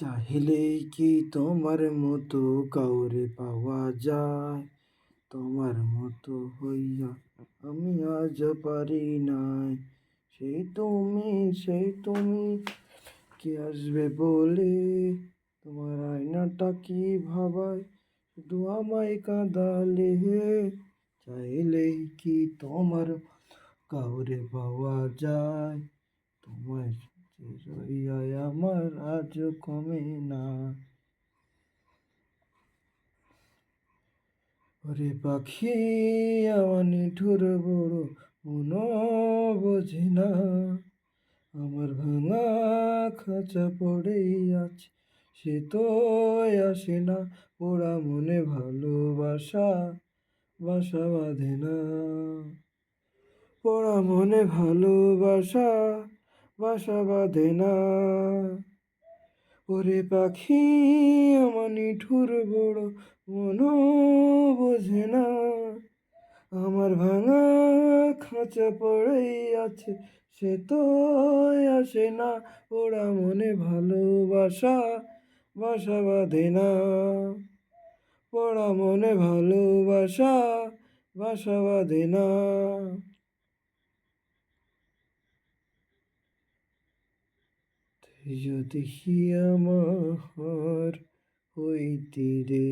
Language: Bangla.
চাহিলেই কি তোমার মতো কাউরে পাওয়া যায়? তোমার মতো হইয়া আমি আজ পারি নাই। সেই তুমি সেই তুমি কে আসবে বলে? তোমার আয়নাটা কি ভাবায়? শুধু আমায় কাঁদালে চাইলেই কি তোমার কাউরে পাওয়া যায়? তোমার রইয়ায় আমার আজ কমে না ওরে পাখি আমার নিঠুর বড় মন বোঝে না আমার ভাঙা খাঁচা পড়েই আছে সে তো আসে না ওরা মনে ভালোবাসা বাসা বাঁধে না পড়া মনে ভালোবাসা বাসা বাঁধে না ওরে পাখি, আমার নিঠুর বড় মন বোঝে না আমার ভাঙা খাঁচা পড়েই আছে, সে তো আসে না ওরা মনে ভালোবাসা বাসা বাঁধে না পড়া মনে ভালোবাসা বাসা বাঁধে না যদি আমার হইতি রে।